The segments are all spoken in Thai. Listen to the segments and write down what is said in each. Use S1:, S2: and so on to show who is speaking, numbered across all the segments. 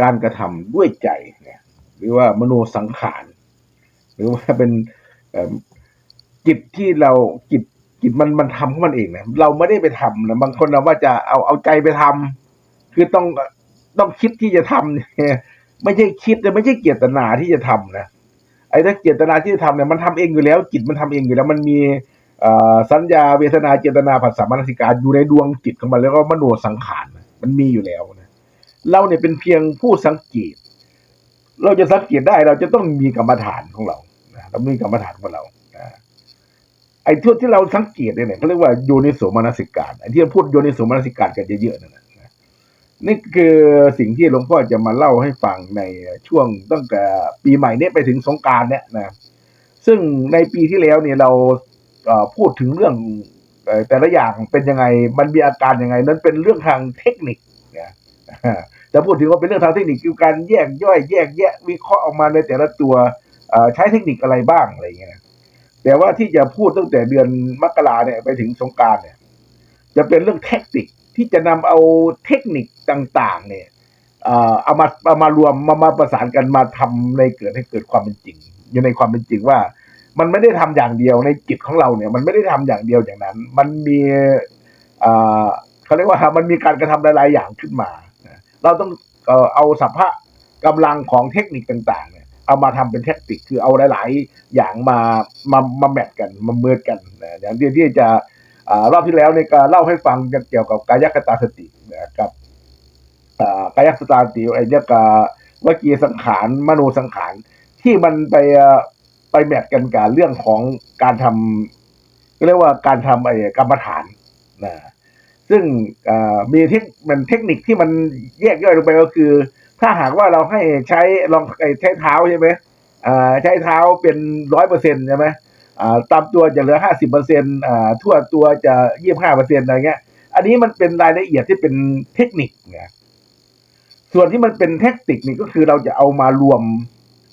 S1: การกระทำด้วยใจเนี่ยหรือว่ามโนสังขาร หรือว่าเป็นจิตที่เราจิตจิตมันมันทำของมันเองนะเราไม่ได้ไปทำนะบางคนนะว่าจะเอาเอาใจไปทำคือต้องต้องคิดที่จะทำเนี่ยไม่ใช่คิดแต่ไม่ใช่เจตนาที่จะทำนะไอ้ถ้าเจตนาที่จะทำเนี่ยมันทำเองอยู่แล้ว จิตมันทำเองอยู่แล้ว มันมีสัญญาเวทนาเจตนาผัสสะมนสิการอยู่ในดวงจิตของมันแล้วก็มโนสังขารมันมีอยู่แล้วนะ เราเนี่ยเป็นเพียงผู้สังเกต เราจะสังเกตได้เราจะต้องมีกรรมฐานของเราเรามีกรรมฐานของเราไอ้ทั่วที่เราสังเกตเนี่ยเขาเรียกว่าโยนิโสมนสิการไอ้ที่พูดโยนิโสมนสิการกันเยอะๆนั่นนะนะนี่คือสิ่งที่หลวงพ่อจะมาเล่าให้ฟังในช่วงตั้งแต่ปีใหม่เนี้ไปถึงสงการเนี่ยนะซึ่งในปีที่แล้วเนี่ยเราพูดถึงเรื่องแต่ละอย่างเป็นยังไงมันมีอาการยังไง นั้นเป็นเรื่องทางเทคนิคนะ จะพูดถึงว่าเป็นเรื่องทางเทคนิคคือการแยกย่อยแยกแยะวิเคราะห์ออกมาในแต่ละตัวใช้เทคนิคอะไรบ้างอะไรอย่างเงี้ยแต่ว่าที่จะพูดตั้งแต่เดือนมกราเนี่ยไปถึงสงการเนี่ย จะเป็นเรื่องเทคนิคที่จะนำเอาเทคนิคต่างๆ เนี่ยเอามาเอามารวมมามาประสานกันมาทำในเกิดให้เกิดความเป็นจริงอยู่ในความเป็นจริงว่า มันไม่ได้ทำอย่างเดียวในจิตของเราเนี่ย มันไม่ได้ทำอย่างเดียวอย่างนั้น มันมีเขาเรียกว่ามันมีการกระทำหลายๆอย่างขึ้นมา เราต้องเออเอาสัพพะกำลังของเทคนิคต่างๆเนี่ยเอามาทำเป็นเทคนิคคือเอาหลาย ๆ อย่างมามามาแมทกันมาเมิดกันนะอย่างที่ที่จะอรอบที่แล้วเนี่ยก็เล่าให้ฟังเกี่ยวกับกายคตาสตินะครับกายคตาสติไอ้เรียกว่วจีสังขารมโนสังขารที่มันไปไปแมทกันกับเรื่องของการทำเรียกว่าการทำไอ้กรรมฐานนะ ซึ่งมีเทคมันเทคนิคที่มันแยกย่อยลงไปก็คือ ถ้าหากว่าเราให้ใช้ลองใช้เท้าใช่ไหมใช้เท้าเป็นร้อยเปอร์เซ็นใช่ไหมตามตัวจะเหลือห้าสิบเปอร์เซ็นอ่าทั่วตัวจะยี่สิบห้าเปอร์เซ็นอะไรเงี้ย อันนี้มันเป็นรายละเอียดที่เป็นเทคนิคไงส่วนที่มันเป็นเทคนิคนี่ก็คือเราจะเอามารวม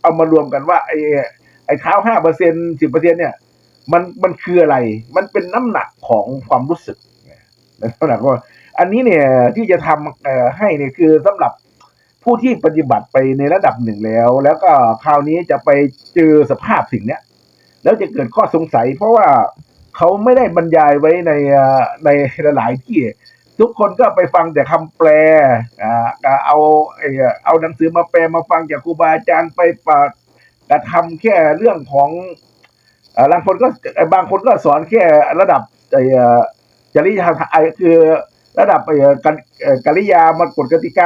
S1: เอามารวมกันว่าไอ้ไอ้เท้าห้าเปอร์เซ็นสิบเปอร์เซ็นเนี่ย มันมันคืออะไร มันเป็นน้ำหนักของความรู้สึก น้ำหนักว่าอันนี้เนี่ยที่จะทำให้เนี่ยคือสำหรับผู้ที่ปฏิบัติไปในระดับหนึ่งแล้ว แล้วก็คราวนี้จะไปเจอสภาพสิ่งเนี้ยแล้วจะเกิดข้อสงสัย เพราะว่าเขาไม่ได้บรรยายไว้ในในหลายๆที่ ทุกคนก็ไปฟังแต่คำแปลอ่าเอาไอ้เอาหนังสือมาแปลมาฟังจากครูบาอาจารย์ไปปะกระทำแค่เรื่องของอบางคนก็บางคนก็สอนแค่ระดับไอ้เอ่อ จริยธรรมไอ้คือระดับไอ้กันเอ่อกริยามากฎกติกา